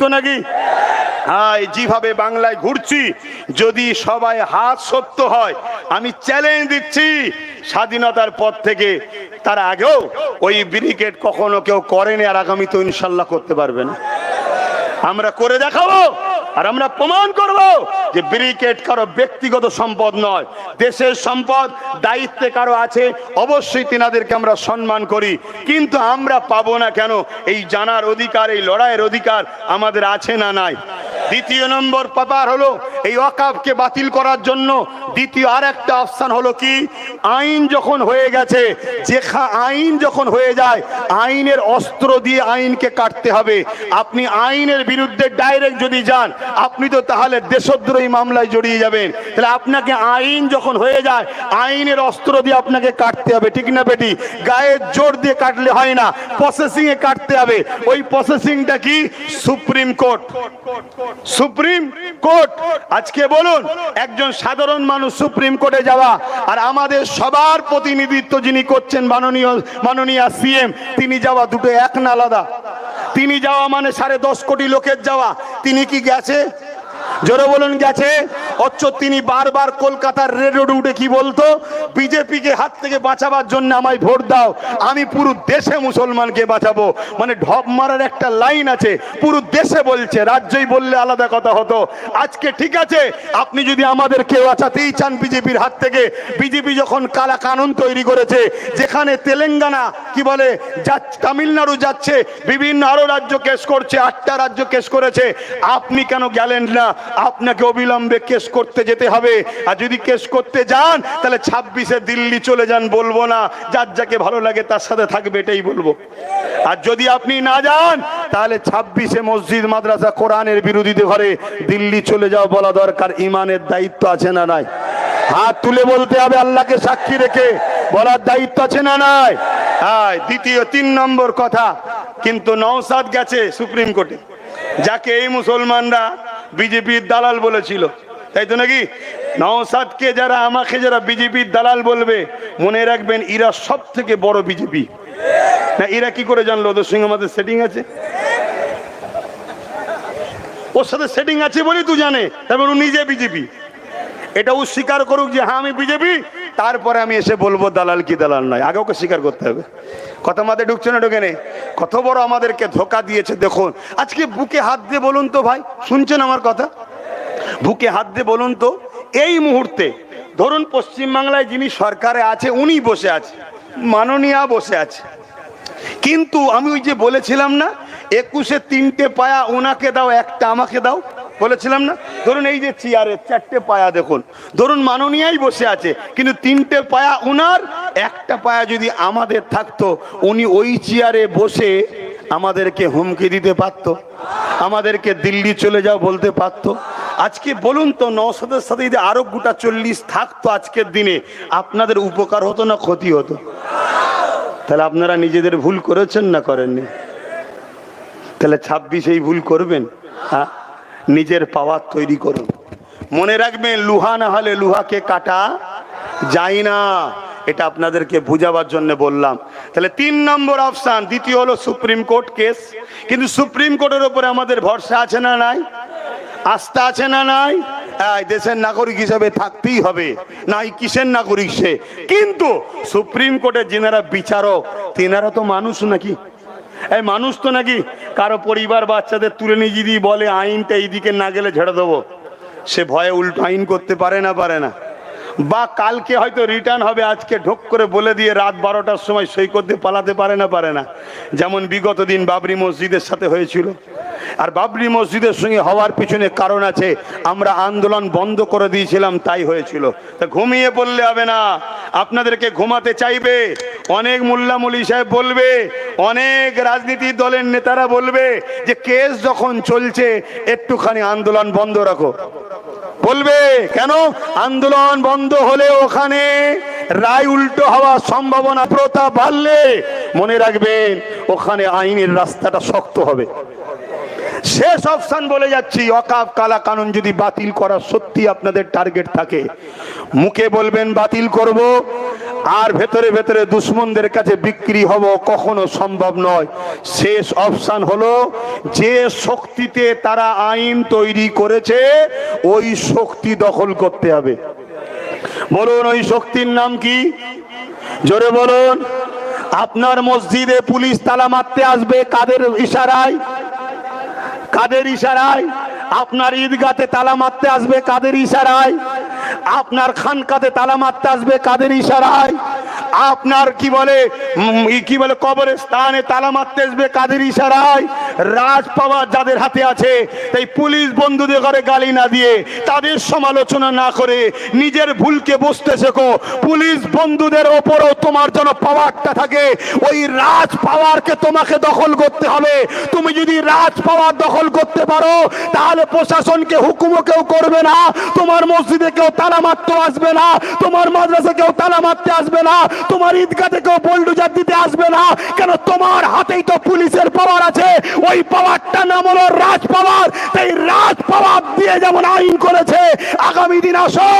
তো নাকি? হ্যাঁ যেভাবে বাংলায় ঘুরছি, যদি সবাই হাত সত্য হয়, আমি চ্যালেঞ্জ দিচ্ছি। স্বাধীনতার পর থেকে তার আগেও ওই ব্রিকেট কখনো কেউ করেনি, আর আগামী তো ইনশাল্লাহ করতে পারবে না। আমরা করে দেখাবো। আর আমরা প্রমাণ করব যে ব্রিকেট কারও ব্যক্তিগত সম্পদ নয়। দেশের সম্পদ, দায়িত্বে কারও আছে, অবশ্যই তিনাদেরকে আমরা সম্মান করি। কিন্তু আমরা পাবো না কেন? এই জানার অধিকার, এই লড়াইয়ের অধিকার আমাদের আছে না নাই? দ্বিতীয় নম্বর ব্যাপার হলো, এই অকাবকে বাতিল করার জন্য দ্বিতীয় আর একটা অপশান হলো কি? আইন যখন হয়ে গেছে যে খা- আইন যখন হয়ে যায়, আইনের অস্ত্র দিয়ে আইনকে কাটতে হবে। আপনি আইনের বিরুদ্ধে ডাইরেক্ট যদি যান, আপনি তো তাহলে দেশদ্রোহী মামলায় জড়িয়ে যাবেন। তাহলে আপনাকে আইন যখন হয়ে যায়, আইনের অস্ত্র দিয়ে আপনাকে কাটতে হবে, ঠিক না বেটি? গায়ের জোর দিয়ে কাটলে হয় না প্রসেসিংয়ে কাটতে হবে। ওই প্রসেসিংটা কি? Supreme court. সুপ্রিম কোর্ট, আজকে বলুন, একজন সাধারণ মানুষ সুপ্রিম কোর্টে যাওয়া আর আমাদের সবার প্রতিনিধিত্ব যিনি করছেন মাননীয় মাননীয় সিএম, তিনি যাওয়া দুটো এক না আলাদা। তিনি যাওয়া মানে সাড়ে দশ কোটি লোকের যাওয়া। তিনি কি গেছে? জোরে বলুন, গেছে? অথচ তিনি বারবার কলকাতার রেড রোড উঠে কি বলতো, বিজেপিকে হাত থেকে বাঁচাবার জন্য আমায় ভোট দাও, আমি পুরো দেশে মুসলমানকে বাঁচাবো। মানে ঢপ মারার একটা লাইন আছে, পুরো দেশে বলছে, রাজ্যই বললে আলাদা কথা হতো। আজকে ঠিক আছে, আপনি যদি আমাদের কেউ বাঁচাতেই চান বিজেপির হাত থেকে, বিজেপি যখন কালা কানুন তৈরি করেছে, যেখানে তেলেঙ্গানা, কি বলে যা- তামিলনাড়ু যাচ্ছে, বিভিন্ন আরও রাজ্য কেস করছে, আটটা রাজ্য কেস করেছে, আপনি কেন গেলেন না? আপনাকে অবিলম্বে কেস করতে যেতে হবে। আর যদি কেস করতে যান, তাহলে ছাব্বিশে দিল্লি চলে যান, বলব না। যার যাকে ভালো লাগে, তার সাথে থাকবে, এটাই বলব। আর যদি আপনি না যান, তাহলে ছাব্বিশে মসজিদ, মাদ্রাসা, কোরআনের বিরোধীতে ঘরে দিল্লি চলে যাও বলা দরকার। ইমানের দায়িত্ব আছে না নাই? হাত তুলে বলতে হবে আল্লাহকে সাক্ষী রেখে। বলার দায়িত্ব আছে না নাই? হ্যাঁ দ্বিতীয়, তিন নম্বর কথা। কিন্তু নওসাদ গেছে সুপ্রিম কোর্টে। যাকে এই মুসলমানরা বিজেপির দালাল বলেছিল। তাই তো নাকি? নওসাদকে যারা আমাকে যারা বিজেপির দালাল বলবে, মনে রাখবেন এরা সব থেকে বড় বিজেপি না, এরা কি করে জানলো? ওদের সঙ্গে আমাদের সেটিং আছে? ওর সাথে সেটিং আছে বলেই তুই জানে। তারপর ও নিজে বিজেপি এটা ও স্বীকার করুক যে হ্যাঁ আমি বিজেপি তারপরে আমি এসে বলব, দালাল কি দালাল নয়? আগে ওকে স্বীকার করতে হবে। কথা মাথায় ঢুকছে না ঢুকে নেই? কত বড় আমাদেরকে ধোকা দিয়েছে, দেখুন। আজকে বুকে হাত দিয়ে বলুন তো ভাই, শুনছেন আমার কথা? বুকে হাত দিয়ে বলুন তো, এই মুহূর্তে ধরুন পশ্চিমবাংলায় যিনি সরকারে আছে, উনি বসে আছে, মাননীয়া বসে আছে। কিন্তু আমি ওই যে বলেছিলাম না, একুশে তিনটে পায়া ওনাকে দাও, একটা আমাকে দাও, বলেছিলাম না? ধরুন এই যে চেয়ারে চারটে পায়া দেখুন, ধরুন মাননীয়াই বসে আছে, কিন্তু তিনটে পায়া ওনার একটা পায়া যদি আমাদের থাকতো, উনি ওই চেয়ারে বসে আমাদেরকে হুমকি দিতে পারতো, আমাদেরকে দিল্লি চলে যাও বলতে পারতো আজকে বলুন তো নশদের সাথে যদি আরও গোটা চল্লিশ থাকতো আজকের দিনে, আপনাদের উপকার হতো না ক্ষতি হতো? তাহলে আপনারা নিজেদের ভুল করেছেন না করেননি? তাহলে ছাব্বিশ এই ভুল করবেন? হ্যাঁ? নিজের পাওয়ার তৈরি করুন। মনে রাখবেন, লুহা না হলে লুহাকে কাটা যায় না। এটা আপনাদেরকে বুঝাবার জন্য বললাম। তাহলে তিন নম্বর অপশান, দ্বিতীয় হলো সুপ্রিম কোর্ট কেস। কিন্তু সুপ্রিম কোর্টের উপরে আমাদের ভরসা আছে না নাই? আস্থা আছে না নাই? দেশের নাগরিক হিসেবে থাকতেই হবে। নাই, কিসের নাগরিক সে? কিন্তু সুপ্রিম কোর্টের যেনারা বিচারক, তেনারা তো মানুষ নাকি? এই মানুষ তো নাকি কারও পরিবার বাচ্চাদের তুলে নিয়ে যদি বলে আইনটা এইদিকে না গেলে ঝেড়ে দেবো, সে ভয়ে উল্টো আইন করতে পারে না পারে না। বা কালকে হয়তো রিটার্ন হবে, আজকে ঢোক করে বলে দিয়ে রাত বারোটার সময় সই করতে পালাতে পারে না পারে না। যেমন বিগত দিন বাবরি মসজিদের সাথে হয়েছিল। আর বাবরি মসজিদের সঙ্গে হওয়ার পিছনে কারণ আছে। আমরা আন্দোলন বন্ধ করে দিয়েছিলাম, তাই হয়েছিল। তা ঘুমিয়ে পড়লে হবে না। আপনাদেরকে ঘুমাতে চাইবে। অনেক মোল্লা মলি সাহেব বলবে, অনেক রাজনীতি দলের নেতারা বলবে যে কেস যখন চলছে, একটুখানি আন্দোলন বন্ধ রাখো। বলবে, কেন? আন্দোলন বন্ধ হলে ওখানে রায় উল্টো হওয়ার সম্ভাবনা প্রতা বাড়লে মনে রাখবেন, ওখানে আইনের রাস্তাটা শক্ত হবে। শেষ অপশান বলে যাচ্ছি, অকাপ কালা কানুন যদি বাতিল করা সত্যি আপনাদের টার্গেট থাকে। মুখে বলবেন, বাতিল করব, আর ভেতরে ভেতরে দুশ্মনদের কাছে বিক্রি হব কখনো সম্ভব নয়। শেষ অপশান হলো, যে শক্তিতে তারা আইন তৈরি করেছে, ওই শক্তি দখল করতে হবে। বলুন, ওই শক্তির নাম কি? জোরে বলুন, আপনার মসজিদে পুলিশ তালা মারতে আসবে, কাদের ইশারায়? কাদের ইশারায়? আপনার ঈদগাতে তালা মারতে আসবে কাদের ইশারায়? আপনার খানকাতে তালা মারতে আসবে কাদের ইশারায়? আপনার কি বলে কি বলে কবরের স্থানে তালা মারতে আসবে কাদের ইশারায়? রাজ পাওয়ার যাদের হাতে আছে, তাই পুলিশ বন্ধুদের ঘরে গালি না দিয়ে তাদের সমালোচনা না করে নিজের ভুলকে বসতে শেখো। পুলিশ বন্ধুদের ওপরও তোমার যেন পাওয়ারটা থাকে, ওই রাজ পাওয়ারকে তোমাকে দখল করতে হবে। তুমি যদি রাজ পাওয়ার দখল করতে পারো, তাহলে প্রশাসনকে হুকুমও কেউ করবে না, তোমার মসজিদে কেউ তালা মারতে আসবে না, তোমার মাদ্রাসা কেউ তালা মারতে আসবে না তোমার ঈদগাহ থেকেও বোল্ডুজার দিতে আসবে না। কেন? তোমার হাতেই তো পুলিশের পাওয়ার আছে, ওই পাওয়ারটা নাম হলো রাজ পাওয়ার। তাই রাজ পাওয়ার দিয়ে যেমন আইন করেছে, আগামী দিন আসো,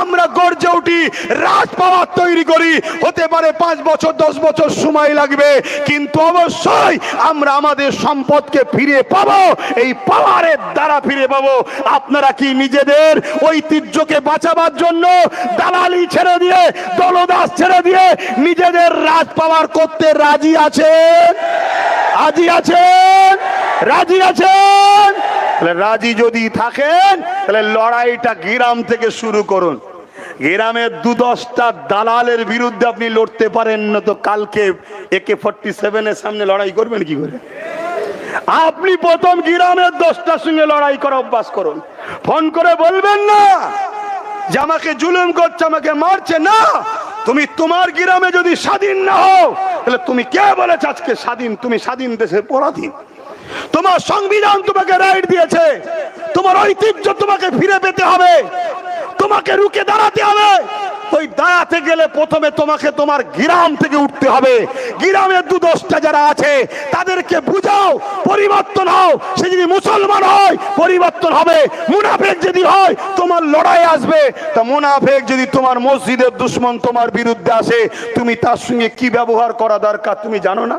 আমরা গর্জে উঠি, রাজ পাওয়ার তৈরি করি। হতে পারে পাঁচ বছর, দশ বছর সময় লাগবে, কিন্তু অবশ্যই আমরা আমাদের সম্পদকে ফিরে পাবো, এই পাওয়ারের দ্বারা ফিরে পাবো। আপনারা কি নিজেদের ঐতিহ্যকে বাঁচাবার জন্য দালালি ছেড়ে দিয়ে, দলদাস ছেড়ে দিয়ে নিজেদের রাজ পাওয়ার করতে রাজি আছেন? রাজি আছেন? রাজি আছেন? তাহলে রাজি যদি থাকেন, তাহলে লড়াইটা গ্রাম থেকে শুরু করুন। গ্রামের দু দশটা দালালের বিরুদ্ধে আপনি লড়তে পারেন না তো কালকে একে ফোরটি সেভেনের সামনে লড়াই করবেন কি করে? আপনি প্রথম গ্রামের দশটার সঙ্গে লড়াই করা অভ্যাস করুন। ফোন করে বলবেন না যে আমাকে জুলুম করছে, আমাকে মারছে, না! তুমি তোমার গ্রামে যদি স্বাধীন না হও, তাহলে তুমি কে বলেছ আজকে স্বাধীন? তুমি স্বাধীন দেশে পরাধীন। তোমার সংবিধান তোমাকে রাইট দিয়েছে। তোমার ঐতিহ্য তোমাকে ফিরে পেতে হবে। তোমাকে রুকে দাঁড়াতে হবে। ওই দাঁড়াতে গেলে প্রথমে তোমাকে তোমার গ্রাম থেকে উঠতে হবে। গ্রামের দু দশটা যারা আছে, তাদেরকে বুঝাও, পরিবর্তন হও। সে যদি মুসলমান হয়, পরিবর্তন হবে। মুনাফেক যদি হয়, তোমার লড়াই আসবে। তা মুনাফেক যদি তোমার মসজিদের দুশ্মন তোমার বিরুদ্ধে আসে, তুমি তার সঙ্গে কি ব্যবহার করা দরকার তুমি জানো না?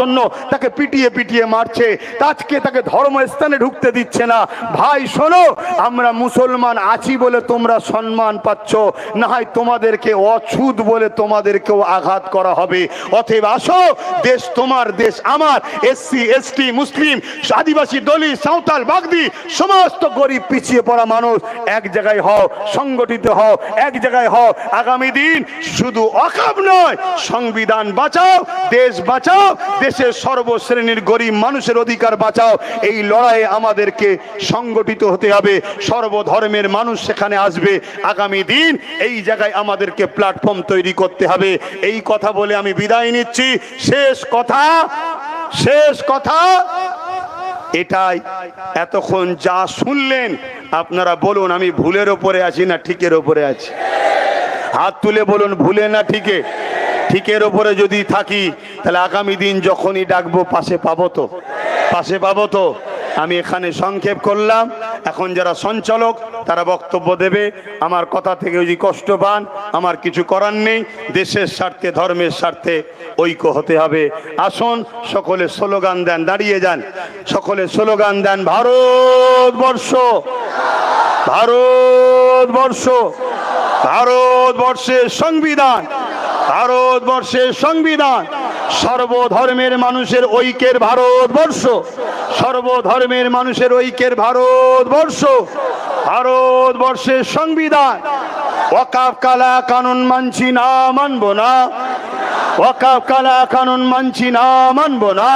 জন্য তাকে পিটিয়ে পিটিয়ে মারছে। আজকে তাকে ধর্মস্থানে ঢুকতে দিচ্ছে না। ভাই, শোনো, আমরা মুসলমান আছি বলে তোমরা সম্মান পাচ্ছ। না হয় তোমাদেরকে অছুত বলে তোমাদেরকেও আঘাত করা হবে। অতএব আসো, দেশ তোমার, দেশ আমার। এসসি, এসটি, মুসলিম, আদিবাসী দলি সাঁওতাল, বাগদি, সমস্ত গরিব, পিছিয়ে পড়া মানুষ, এক জায়গায় হও, সংগঠিত হও, এক জায়গায় হও। আগামী দিন শুধু অকাব নয়, সংবিধান বাঁচাও, দেশ বাঁচাও দেশের সর্বশ্রেণীর গরিব মানুষের অধিকার বাঁচাও। এই লড়াইয়ে আমাদেরকে সংগঠিত হতে হবে। সর্বধর্মের মানুষ সেখানে আসবে। আগামী দিন এই জায়গায় আমাদেরকে প্ল্যাটফর্ম তৈরি করতে হবে। এই কথা বলে আমি বিদায় নিচ্ছি। শেষ কথা শেষ কথা, এটাই। এতক্ষণ যা শুনলেন, আপনারা বলুন, আমি ভুলের ওপরে আছি না ঠিকের ওপরে আছি? হাত তুলে বলুন, ভুলে না ঠিকে? ঠিকের ওপরে যদি থাকি, তাহলে আগামী দিন যখনই ডাকবো, পাশে পাবো তো? পাশে পাবো তো? আমি এখানে সংক্ষেপ করলাম। এখন যারা সঞ্চালক, তারা বক্তব্য দেবে। আমার কথা থেকে যদি কষ্ট পান, আমার কিছু করার নেই। দেশের স্বার্থে, ধর্মের স্বার্থে ঐক্য হতে হবে। আসুন, সকলে স্লোগান দেন, দাঁড়িয়ে যান। সকলে স্লোগান দেন, ভারতবর্ষ! ভারতবর্ষ! ভারতবর্ষের সংবিধান ভারতবর্ষের সংবিধান, সর্বধর্মের মানুষের ঐক্যের ভারতবর্ষ, সর্বধর্মের মানুষের ঐক্যের ভারতবর্ষ, ভারতবর্ষের সংবিধান। ওয়াকাফ কালা কানুন মানছি না, মানব না। ওয়াকাফ কালা কানুন মানছি না, মানব না।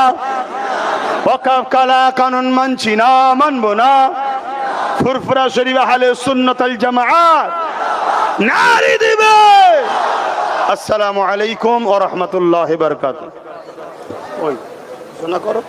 ওয়াকাফ কালা কানুন মানছি না, মানব না। ফুরফুরা শরীফ আহলে সুন্নতাল জামাআত। নারী দিবে। আসসালামু আলাইকুম ও রহমতুল্লাহ বরকাত ওই শোনা করো।